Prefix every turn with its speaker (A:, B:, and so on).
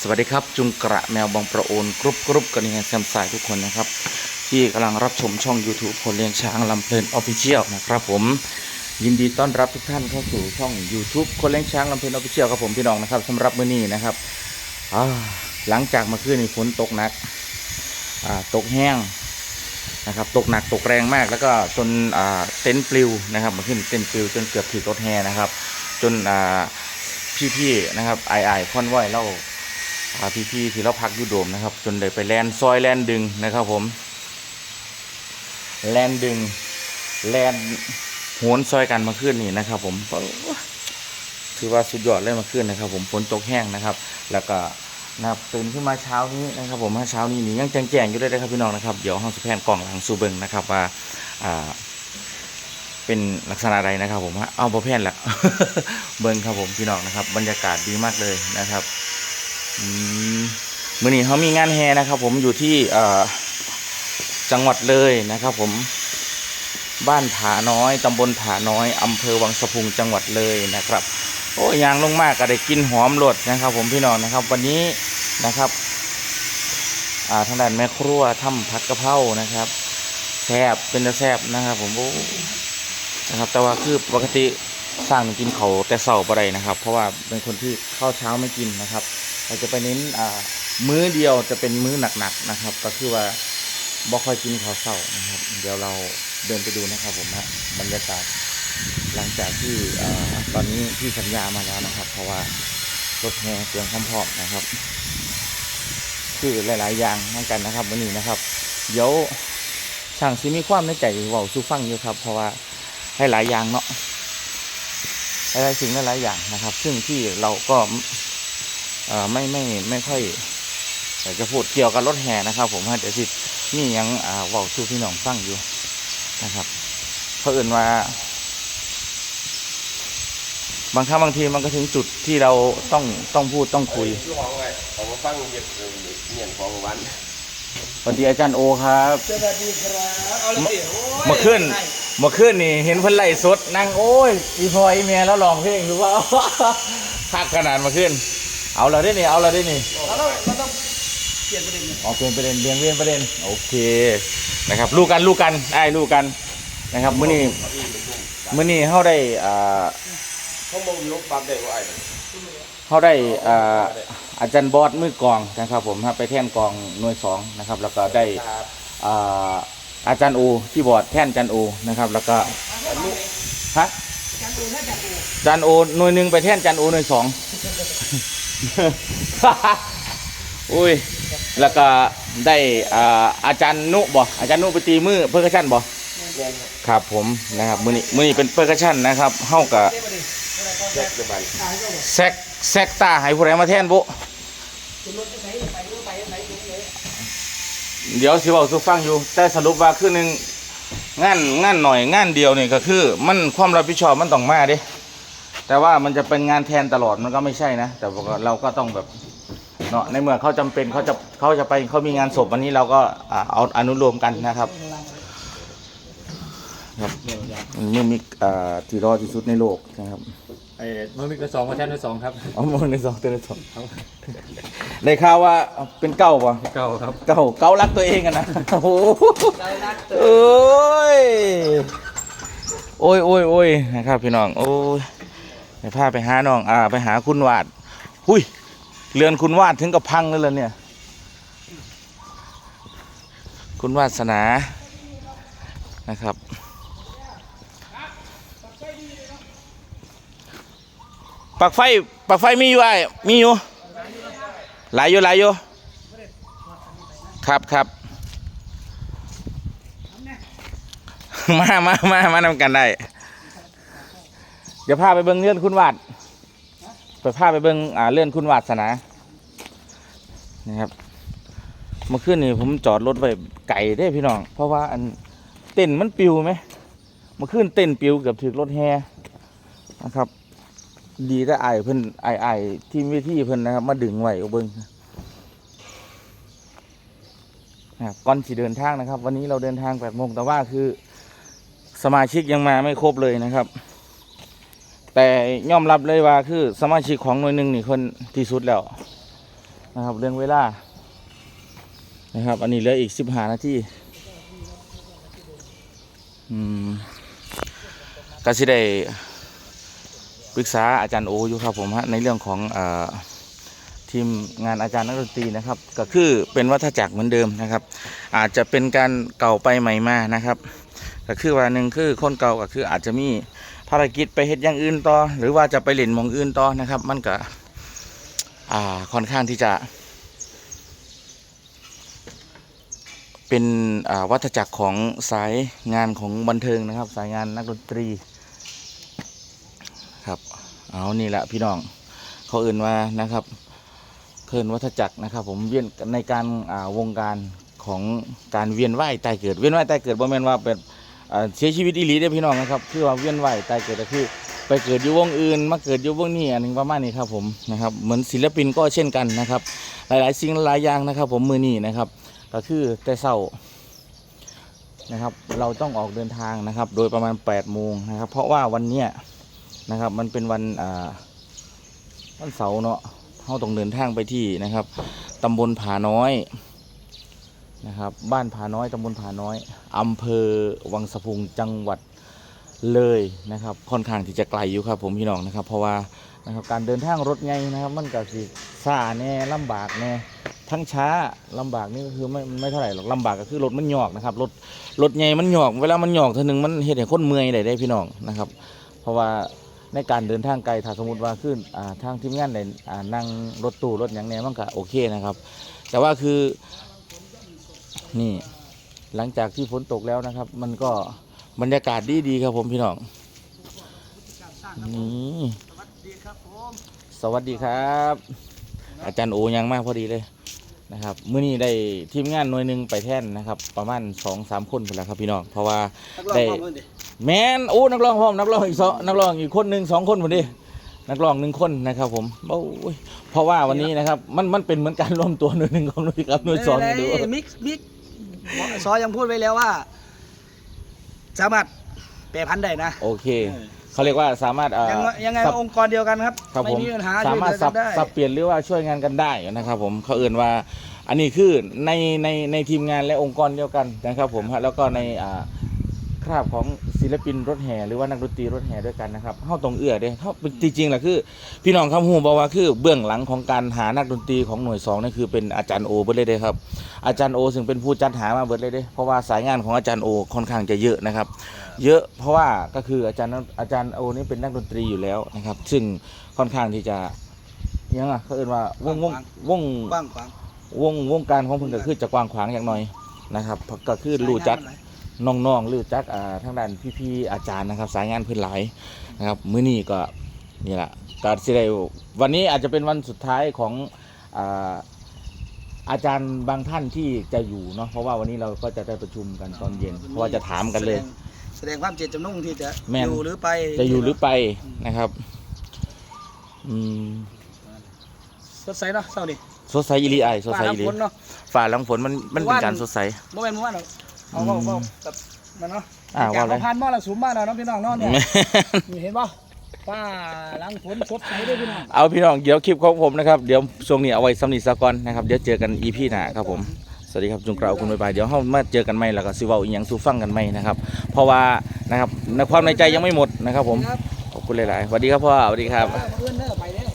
A: สวัสดีครับ จุงกระแมวบองประโอนกรุบกรุบกันยังไงแซมสายทุกคนนะครับ ที่กำลังรับชมช่อง YouTube คนเลี้ยงช้างลำเพลินออฟฟิเชียลนะครับผมยินดีต้อนรับทุกท่านเข้าสู่ช่อง YouTube คนเลี้ยงช้างลำเพลินออฟฟิเชียลครับผมพี่น้องนะครับสำหรับมื้อนี้นะครับหลังจากมื่อคืนนี้ฝนตกหนักตกแห้งนะครับตกหนักตกแรงมาก แล้วก็จนเต็นท์ปลิวนะครับมื่อคืนเต็นท์ปลิวจนเกือบถีบรถแห่นะครับ จนพี่ๆนะครับไอไอคอนไว้เล่า พาพี่ๆที่เราพักอยุโดมนะครับ จนได้ไปแลนซอยแลนดึงนะครับผม แลนดึง แลนโหนซอยกันมาขึ้นนี่นะครับ ผมถือว่าสุดยอดเลยมาขึ้นนะครับ ผมฝนตกแห้งนะครับ แล้วก็นะครับตื่นขึ้นมาเช้านี้นะครับ ผมเช้านี้นี่ยังแจ้งๆอยู่เลยนะครับพี่น้องนะครับเดี๋ยวห้องสุแพนกล่องหลังสูเบิงนะครับว่าอ่าเป็นลักษณะใดนะครับ ผมฮะเอาบอแพนแหละเบิงครับผมพี่น้องนะครับ บรรยากาศดีมากเลยนะครับ มมื่อนี้เขามีงานแฮนะครับ ผมอยู่ที่จังหวัดเลยนะครับ ผมบ้านผาน้อยตำบลผาน้อยอำเภอวังสะพุงจังหวัดเลยนะครับ โอ้ยางลงมากก็ได้กินหอมรดนะครับ ผมพี่น้องนะครับ วันนี้นะครับทางด้านแม่ครัวทำผัดกะเพรานะครับแซบเป็นแซบนะครับ ผมโอ้นะครับ แต่ว่าคือปกติสร้างกินเขาแต่เสาร์อะไรนะครับ เพราะว่าเป็นคนที่ข้าวเช้าไม่กินนะครับ เราจะไปเน้นมื้อเดียวจะเป็นมื้อหนักๆนะครับ ก็คือว่าบ่ค่อยกินข้าวเช้านะครับ เดี๋ยวเราเดินไปดูนะครับผมฮะบรรยากาศหลังจากที่อตอนนี้พี่สัญญามาแล้วนะครับ เพราะว่ารถแห่เตรียมพร้อมๆนะครับ คือหลาย ๆ อย่างเหมือนกันนะครับวันนี้นะครับ เดี๋ยวช่างซิมีความในใจว่าสู้ฟังอยู่ครับ เพราะว่าให้หลายอย่างเนาะหลายๆสิ่งหลายๆอย่างนะครับ ซึ่งที่เราก็ ไม่ไม่ไม่ค่อยอยากจะพูดเกี่ยวกับรถแห่นะครับ ผมฮะเดี๋ยวสินี่ยังอ่าเว่าชูพี่น้องฟังอยู่นะครับเพราะเอื่นว่า บางครั้งบางทีมันก็ถึงจุดที่เราต้องต้องพูดต้องคุย
B: ลูกของไงเอามาฟังเย็ดเงียนของวัน
A: สวัสดีอาจารย์โอครับ
C: สวัสดีครับเอาเลยสิโอ้ย
A: เมื่อคืนเมื่อคืนนี่เห็นเพิ่นไล่สดนั่งโอ้ยอีพออีเมียแล้วร้องเพลงหรือว่าคักขนาดเมื่อคืน เอาเราได้นี่เอาเราได้นี่
C: เราต้องเราต้องเปลี่ยนประเด็น
A: ออกเป็นประเด็นเรียงเรียนประเด็นโอเคนะครับลูกกันลูกกันไอ้ลูกกันนะครับมื้อนี้มื้อนี้เฮาได้อ่า
B: เขามองยกปั๊บได้ว่าไอ้
A: เฮาได้อ่าอาจารย์บอสมือกลองนะครับ ผมครับไปแท่นกลองหน่วยสองนะครับแล้วก็ได้อ่าอาจารย์โอที่บอร์ดแท่นอาจารย์โอนะครับแล้วก็ฮะ
C: การดูถ้าจับดู
A: อาจารย์โอหน่วยหนึ่งไปแท่นอาจารย์โอหน่วยสอง อุ้ย แล้วก็ได้อ่าอาจารย์นุบ่อาจารย์นุไปตีมือเพอร์คัชชั่นบ่ครับผมนะครับมือนี้มือนี้เป็นเปอร์คัชชันนะครับเฮากับแซกแซกตาให้ผู้ใดมาแทนบุ
C: คุณรถจะใช้ไปรู้ไปไหน
A: เดี๋ยวสิเว้าสู่ฟังอยู่ แต่สรุปว่าคือหนึ่งงานงานหน่อยงานเดียวเนี่ยก็คือ มันความรับผิดชอบมันต้องมาเด้ แต่ว่ามันจะเป็นงานแทนตลอดมันก็ไม่ใช่นะ แต่ว่าเราก็ต้องแบบเนาะในเมื่อเขาจำเป็นเขาจะเขาจะไปเขามีงานศพวันนี้เราก็อ่าเอาอนุโลมกันนะครับครับมันมีอ่าที่รอที่สุดในโลกนะครับ
D: ไอ้เมื่อมีกระสองมาแทนด้วยสองครับ
A: เอาโมงในสองเตือนสองได้ข่าวว่าเป็นเก้าป่ะ
D: เก้าครับ
A: เก้าเก้ารักตัวเองอะนะโอ้โห
C: เรารัก
A: เอ้ยโอ้ยโอ้ยโอ้ยนะครับพี่น้องโอ้ย ไปพาไปหาน้อง อ่า ไปหาคุณวาด หุยเรือนคุณวาดถึงกับพังเลยเหรอเนี่ย คุณวาสนานะครับ ปักไฟ ปักไฟมีอยู่ไอ้มีอยู่ หลายอยู่หลายอยู่ ครับครับมามามา มานำกันได้ เดี๋ยวพาไปเบิ้งเลื่อนคุณวาดไปพาไปเบิ้งอ่าเลื่อนคุณวาดสนานะครับ เมื่อคืนนี้ผมจอดรถไว้ไก่ได้พี่น้อง เพราะว่าอันเต้นมันปิวไหมเมื่อคืนเต้นปิวเกือบถึงรถแฮนะครับ ดีแต่ไอเพิ่นไอไอที่วิธีเพิ่นนะครับ มาดึงไหวเอาเบิ้งนะครับก่อนที่เดินทางนะครับ วันนี้เราเดินทางแปดโมงแต่ว่าคือสมาชิกยังมาไม่ครบเลยนะครับ แต่ยอมรับเลยว่าคือสมาชิกของหน่วยหนึ่งนี่คนที่สุดแล้วนะครับเรื่องเวลานะครับ อันนี้เหลืออีกสิบห้านาทีอืมก็สิได้ปรึกษาอาจารย์โออยู่ครับผมฮะในเรื่องของออทีมงานอาจารย์นักดนตรีนะครับ ก็คือเป็นวัฏจักรเหมือนเดิมนะครับ อาจจะเป็นการเก่าไปใหม่มานะครับ ก็คือว่าหนึ่งคือคนเก่าก็คืออาจจะมี ภารกิจไปเฮ็ดอย่างอื่นต่อ หรือว่าจะไปเล่นมองอื่นต่อนะครับ มันก็อ่าค่อนข้างที่จะ เป็นวัฏจักรของสายงานของบันเทิงนะครับ สายงานนักดนตรีครับเอานี่แหละพี่น้องเขาอื่นว่านะครับเคินวัฏจักรนะครับ ผมเวียนในการาวงการของการเวียนว่ายตายเกิดเวียนว่ายตายเกิดบ่แม่นว่าเป็น เสียชีวิตอีหลีเด้พี่น้องนะครับคือว่าเวียนว่ายตายเกิดก็คือ ไปเกิดอยู่วงอื่น มาเกิดอยู่วงนี้อันนึงประมาณนี้ครับผมนะครับเหมือนศิลปินก็เช่นกันนะครับ หลายๆสิ่งหลายอย่างนะครับ ผมมือนี้นะครับ ก็คือแต่เศร้านะครับ เราต้องออกเดินทางนะครับ โดยประมาณ8ปดโมงนะครับ เพราะว่าวันเนี้ยนะครับมันเป็นวันอ่าวันเสาร์เนาะเราต้องเดินทางไปที่นะครับตำบลผาน้อย นะครับ บ้านผาน้อยตำบลผาน้อยอำเภอวังสะพุงจังหวัดเลยนะครับ ค่อนข้างที่จะไกลอยู่ครับ ผมพี่น้องนะครับ เพราะว่านะครับการเดินทางรถไงนะครับ มันก็สิซาแน่ลำบากแน่ทั้งช้าลำบากนี่ก็คือไม่ไม่เท่าไหร่หรอกลำบากก็คือรถมันหยอกนะครับรถรถใหญ่มันหยอกเวลามันหยอกเท่านึงมันเห็นให้คนเมื่อยได้ได้พี่น้องนะครับ เพราะว่าในการเดินทางไกลถ้าสมมติว่าขึ้นทางทีมงานได้นั่งรถตู้รถอย่างเนี้ยมันก็โอเคนะครับ แต่ว่าคือ นี่หลังจากที่ฝนตกแล้วนะครับ มันก็บรรยากาศดีดีๆครับผมพี่น้องนี่
C: สวัสดีครับผม
A: สวัสดีครับ อาจารย์โอยังมากพอดีเลยนะครับมื้อนี้ได้ทีมงานหน่วยหนึ่งไปแท่นนะครับ ประมาณสองสามคนไปแล้วครับพี่น้องเพราะว่าได้แมนโอ้นักร้องพร้อมนักร้องอีกสองนักร้องอีกคนหนึ่งสองคนหมดดิ นักร้องหนึ่งคนนะครับผมโอ้ยเพราะว่าวันนี้นะครับมันมันเป็นเหมือนการรวมตัวหน่วยหนึ่งของหน่วยกับหน่วยสองดู
C: มิกซ์มิกซ์ซอยังพูดไว้แล้วว่า สามารถแปรพันธุ์ได้นะ
A: โอเคเขาเรียกว่าสามารถเอ่อ
C: ยังไงยังไง
A: สับ
C: องค์กรเดียวกันครับ
A: ครับ
C: ไม่
A: ผม
C: มีปัญหา
A: สามารถ
C: ช่
A: สั
C: วย
A: บ
C: เหลือกันได้
A: สับเปลี่ยนหรือว่าช่วยงานกันได้นะครับผมเขาเอื่นว่า อันนี้คือในในในทีมงานและองค์กรเดียวกันนะครับผมฮะแล้วก็ในอ่าคราบของ ศิลปินรถแห่หรือว่านักดนตรีรถแห่ด้วยกันนะครับเข้าตรงเอื้อเด้เขาจริงๆแหละคือ พี่น้องคำหูบอกว่าคือเบื้องหลังของการหานักดนตรีของหน่วยสองนี่คือเป็นอาจารย์โอเบิร์ดเลยเด้ครับอาจารย์โอซึ่งเป็นผู้จัดหามาเบิร์ดเลยเด้เพราะว่าสายงานของอาจารย์โอค่อนข้างจะเยอะนะครับ เยอะเพราะว่าก็คืออาจารย์อาจารย์โอนี่เป็นนักดนตรีอยู่แล้วนะครับ ซึ่งค่อนข้างที่จะยังอะเขาเอ่นว่าวงวงวง
C: กว้างขวาง
A: วงวงการของเพิ่นก็คือจะกว้างขวางอย่างหน่อยนะครับก็คือรู้จัก น้องๆรู้จักอ่าทางด้านพี่ๆอาจารย์นะครับ สายงานเพิ่นหลายนะครับมื้อนี้ก็นี่แหละก็สิได้วันนี้อาจจะเป็นวันสุดท้ายของอ่าอาจารย์บางท่านที่จะอยู่เนาะเพราะว่าวันนี้เราก็จะได้ประชุมกันตอนเย็น เพราะว่าจะถามกันเลย
C: แสดงแสดงความเจตจำนงที่จะ
A: แม่น
C: อยู่หรือไป
A: จะอยู่หรือไปนะครับอืม
C: สดใสเนาะเศร้าดิ
A: สดใสอีหลีไอายสด
C: ฟ้า
A: ใสอีหลี
C: น้ำฝนเนาะ
A: ฝ่าหลังฝนมันมันเป็นการสดใส
C: เมื่อวานเมื่อวานเรา เอา
A: อืม
C: เอาเอาแบบมันเนาะ
A: อ่า
C: จา
A: ว่ากเลย
C: เราผ่านมอละสูงมากแล้วเนาะพี่น้องเนาะเนี่ยนี่เห็นป่ะฟ้าหลังฝนสดใสด้วยพี่น้อง
A: เอาพี่น้องเดี๋ยวคลิปของผมนะครับเดี๋ยวช่วงนี้เอาไว้สำนีสะก่อนนะครับเดี๋ยวเจอกันอีพีหน้าครับผมสวัสดีครับจุงกราวคุณบ๊ายบายเดี๋ยวเรามาเจอกันใหม่แล้วก็สิเว้าอีหยังสู่ฟังกันใหม่นะครับเพราะว่านะครับในความในใจยังไม่หมดนะครับผม
C: ครับ
A: ขอบคุณหลายๆสวัสดีครับพ่อสวัสดีครับ
C: เพื่อนเด้อไปเด้อ